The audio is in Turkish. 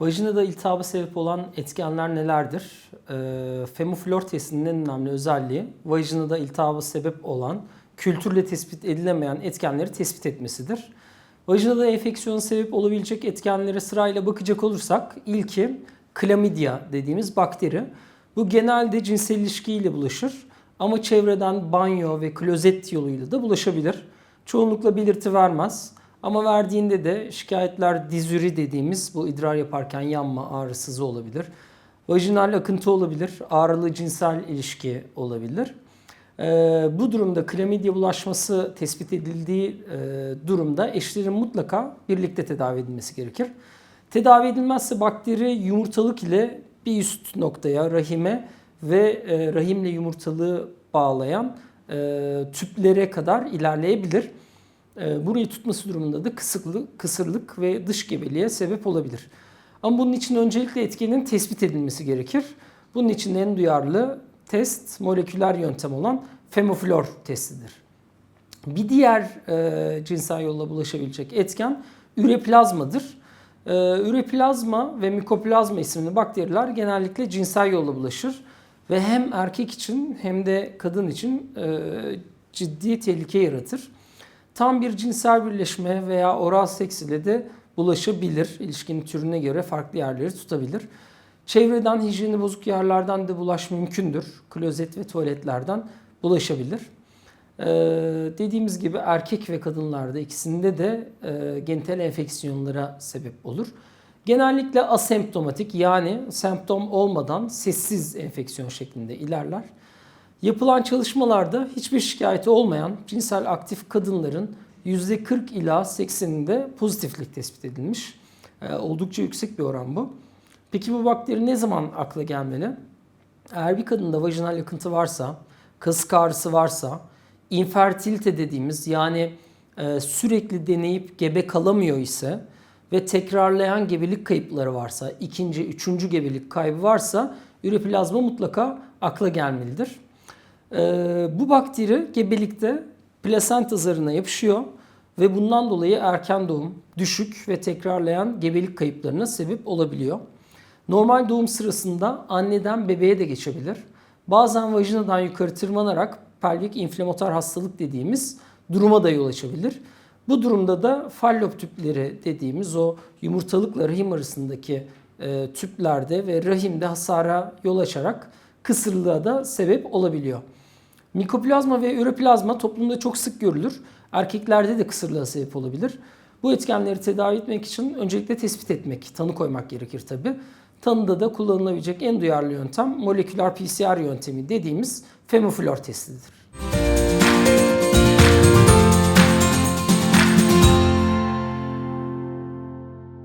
Vajinada iltihaba sebep olan etkenler nelerdir? Ee, femoflor testinin en önemli özelliği vajinada iltihaba sebep olan kültürle tespit edilemeyen etkenleri tespit etmesidir. Vajinada enfeksiyona sebep olabilecek etkenlere sırayla bakacak olursak ilki klamidia dediğimiz bakteri. Bu genelde cinsel ilişkiyle bulaşır ama çevreden banyo ve klozet yoluyla da bulaşabilir. Çoğunlukla belirti vermez. Ama verdiğinde de şikayetler dizüri dediğimiz bu idrar yaparken yanma, ağrı, sızı olabilir. Vajinal akıntı olabilir, ağrılı cinsel ilişki olabilir. Ee, bu durumda klamidya bulaşması tespit edildiği e, durumda eşlerin mutlaka birlikte tedavi edilmesi gerekir. Tedavi edilmezse bakteri yumurtalık ile bir üst noktaya, rahime ve e, rahimle yumurtalığı bağlayan e, tüplere kadar ilerleyebilir. E, burayı tutması durumunda da kısıklık, kısırlık ve dış gebeliğe sebep olabilir. Ama bunun için öncelikle etkenin tespit edilmesi gerekir. Bunun için en duyarlı test moleküler yöntem olan femoflor testidir. Bir diğer e, cinsel yolla bulaşabilecek etken üreplazmadır. E, üreplazma ve mikoplazma isimli bakteriler genellikle cinsel yolla bulaşır ve hem erkek için hem de kadın için e, ciddi tehlike yaratır. Tam bir cinsel birleşme veya oral seks ile de bulaşabilir. İlişkinin türüne göre farklı yerleri tutabilir. Çevreden hijyeni bozuk yerlerden de bulaş mümkündür. Klozet ve tuvaletlerden bulaşabilir. Ee, dediğimiz gibi erkek ve kadınlarda ikisinde de e, genital enfeksiyonlara sebep olur. Genellikle asemptomatik yani semptom olmadan sessiz enfeksiyon şeklinde ilerler. Yapılan çalışmalarda hiçbir şikayeti olmayan cinsel aktif kadınların %40 ila 80'inde pozitiflik tespit edilmiş. Ee, oldukça yüksek bir oran bu. Peki bu bakteri ne zaman akla gelmeli? Eğer bir kadında vajinal akıntı varsa, kasık ağrısı varsa, infertilite dediğimiz yani e, sürekli deneyip gebe kalamıyor ise ve tekrarlayan gebelik kayıpları varsa, ikinci, üçüncü gebelik kaybı varsa üreplazma mutlaka akla gelmelidir. Ee, bu bakteri gebelikte plasenta zarına yapışıyor ve bundan dolayı erken doğum, düşük ve tekrarlayan gebelik kayıplarına sebep olabiliyor. Normal doğum sırasında anneden bebeğe de geçebilir. Bazen vajinadan yukarı tırmanarak pelvik inflamatuar hastalık dediğimiz duruma da yol açabilir. Bu durumda da fallop tüpleri dediğimiz o yumurtalıkla rahim arasındaki e, tüplerde ve rahimde hasara yol açarak kısırlığa da sebep olabiliyor. Mikoplazma ve üreplazma toplumda çok sık görülür. Erkeklerde de kısırlığa sebep olabilir. Bu etkenleri tedavi etmek için öncelikle tespit etmek, tanı koymak gerekir tabi. Tanıda da kullanılabilecek en duyarlı yöntem moleküler PCR yöntemi dediğimiz femoflor testidir.